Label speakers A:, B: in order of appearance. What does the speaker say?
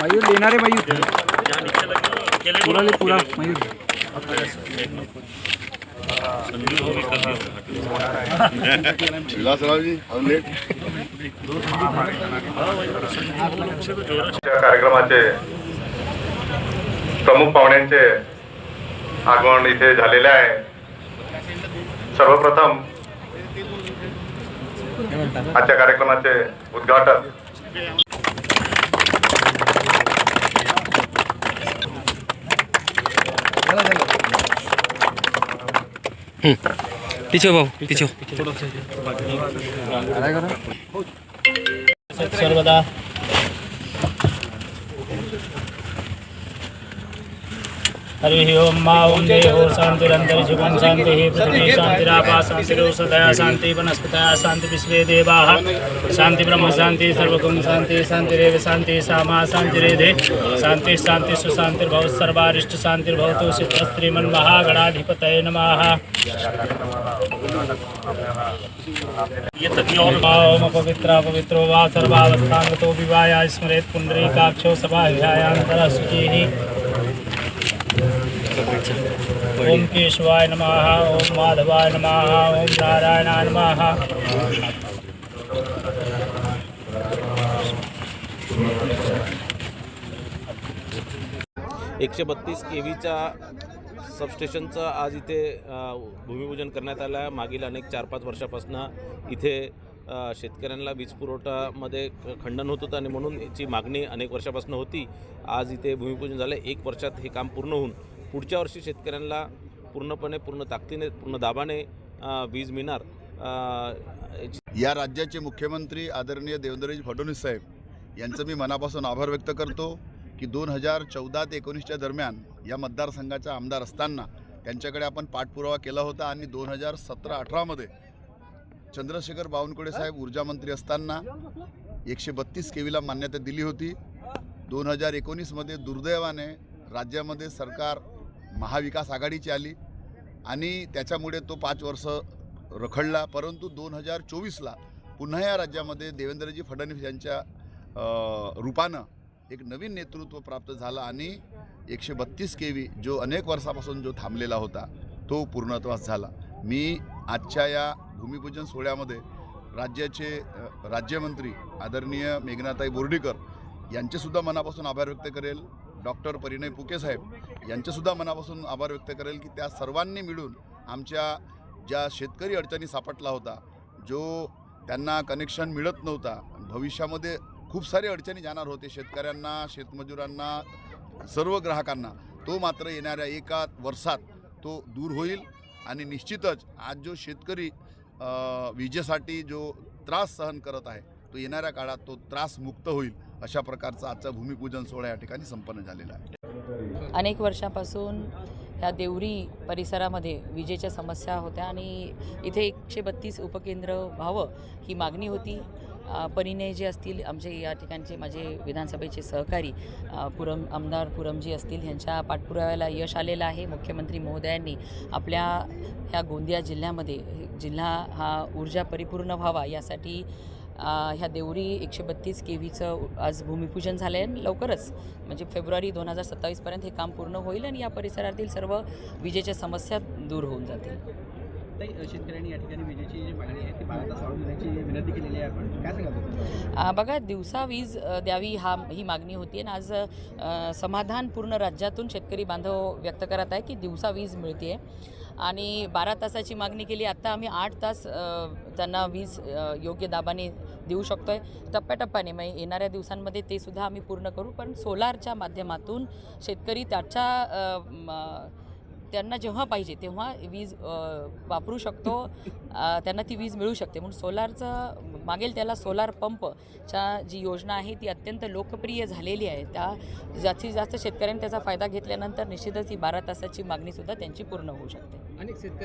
A: मयूर लेणारे मयूर. पुरा ले पुरा मयूर
B: कार्यक्रमाचे प्रमुख पाहुण्यांचे आगमन इथे झालेले आहे. सर्वप्रथम आजच्या कार्यक्रमाचे उद्घाटन.
C: तिचो भाऊ तिचो
D: सर्वदा हरि ओम मा ओम देहो शांतिरंतर जीवन शांति पृथ्वी शांति रापा शांति वनस्पतया शांति विश्व देवा। शांति ब्रह्म शांति सर्वगुण शांति शांतिरव शांति सामा शांतिरेधे शांति शांति सुशांतिर्भव सर्वारिष्ट शिवस्त्री मन महागणाधिपत नम। ओम पवित्रा पवित्रो वा सर्वावस्थांगतो विवाया स्मरेत् पुंडरीकाक्षो सभाभ्यायांतरशुचि शुचिः ओम केशवाय नमः ओम माधवाय नमः ओम नारायणाय नमः.
E: एकशे बत्तीस के व्हीच्या सबस्टेशनचं आज इथे भूमिपूजन करण्यात आलं आहे. मागील अनेक चार पाच वर्षापासून इथे शेतकऱ्यांना वीज पुरवठामध्ये खंडन होत होतं आणि म्हणून याची मागणी अनेक वर्षापासून होती. आज इथे भूमिपूजन झालं. एक वर्षात हे काम पूर्ण होऊन पुढच्या वर्षी शेतकऱ्यांना पूर्णपणे पूर्ण ताकदीने पूर्ण दाबाने वीज मिळणार.
F: या राज्याचे मुख्यमंत्री आदरणीय देवेंद्रजी फडणवीस साहेब यांचं मी मनापासून आभार व्यक्त करतो की दोन हजार चौदा ते एकोणीसच्या दरम्यान या मतदारसंघाचा आमदार असताना त्यांच्याकडे आपण पाठपुरावा केला होता आणि दोन हजार सतरा अठरामध्ये चंद्रशेखर बावनकुळे साहेब ऊर्जा मंत्री असताना एकशे बत्तीस केवीला मान्यता दिली होती. दोन हजार एकोणीसमध्ये दुर्दैवाने राज्यामध्ये सरकार महाविकास आघाडीची आली आणि त्याच्यामुळे तो पाच वर्ष रखडला. परंतु दोन हजार चोवीसला पुन्हा या राज्यामध्ये देवेंद्रजी फडणवीस यांच्या रूपानं एक नवीन नेतृत्व प्राप्त झालं आणि एकशे बत्तीस के व्ही जो अनेक वर्षापासून जो थांबलेला होता तो पूर्णत्वास झाला. मी आजच्या या भूमिपूजन सोहळ्यामध्ये राज्याचे राज्यमंत्री आदरणीय मेघनाताई बोर्डीकर यांचेसुद्धा मनापासून आभार व्यक्त करेल. डॉक्टर परिणय पुके साहेब यांचेसुद्धा मनापासून आभार व्यक्त करेल की त्या सर्वांनी मिळून आमच्या ज्या शेतकरी अडचणी सापडला होता जो त्यांना कनेक्शन मिळत नव्हता भविष्यामध्ये खूप सारे अडचणी जाणार होते शेतकऱ्यांना शेतमजुरांना सर्व ग्राहकांना तो मात्र येणाऱ्या एका वर्षात तो दूर होईल आणि निश्चितच आज जो शेतकरी विजेसाठी जो त्रास सहन करत आहे तो येणाऱ्या काळात तो त्रास मुक्त होईल. अशा प्रकारचा आजचा भूमिपूजन सोहळा या ठिकाणी संपन्न झालेला आहे.
G: अनेक वर्षापासून ह्या देवरी परिसरामध्ये विजेच्या समस्या होत्या आणि इथे एकशे बत्तीस उपकेंद्र व्हावं ही मागणी होती. परीने जे असतील आमचे या ठिकाणचे माझे विधानसभेचे सहकारी पुरम आमदार पुरमजी असतील ह्यांच्या पाठपुराव्याला यश आलेलं आहे. मुख्यमंत्री महोदयांनी आपल्या ह्या गोंदिया जिल्ह्यामध्ये जिल्हा हा ऊर्जा परिपूर्ण व्हावा यासाठी ह्या देवरी एकशे बत्तीस के व्हीचं आज भूमिपूजन झालं आहे आणि लवकरच म्हणजे फेब्रुवारी दोन हजार सत्तावीसपर्यंत हे काम पूर्ण होईल आणि या परिसरातील सर्व विजेच्या समस्या दूर होऊन जातील.
A: ताई शेतकऱ्यांनी या ठिकाणी विजेची जी मागणी आहे ती बारा तास वाढवून देण्याची विनंती केलेली आहे आपण. काय सांगाल तुम्ही
G: अ, बघा दिवसा वीज द्यावी हा ही मागणी होती आणि आज अ, समाधान पूर्ण राज्यातून शेतकरी बांधव व्यक्त करत आहे की दिवसा वीज मिळते आणि बारा तासाची मागणी केली आत्ता आम्ही आठ तास त्यांना वीज योग्य दाबाने देऊ शकतो आहे टप्प्याटप्प्याने मग येणाऱ्या दिवसांमध्ये ते सुद्धा आम्ही पूर्ण करू. पण सोलारच्या माध्यमातून शेतकरी त्याच्या त्यांना जेव्हा पाहिजे तेव्हा वीज वापरू शकतो. त्यांना ती वीज मिळू शकते. म्हणून सोलारचं मागेल त्याला सोलार पंपच्या जी योजना आहे ती अत्यंत लोकप्रिय झालेली आहे. त्या जास्तीत जास्त शेतकऱ्यांनी त्याचा फायदा घेतल्यानंतर निश्चितच ही बारा तासाची मागणीसुद्धा त्यांची पूर्ण होऊ शकते.
A: अनेक शेतकरी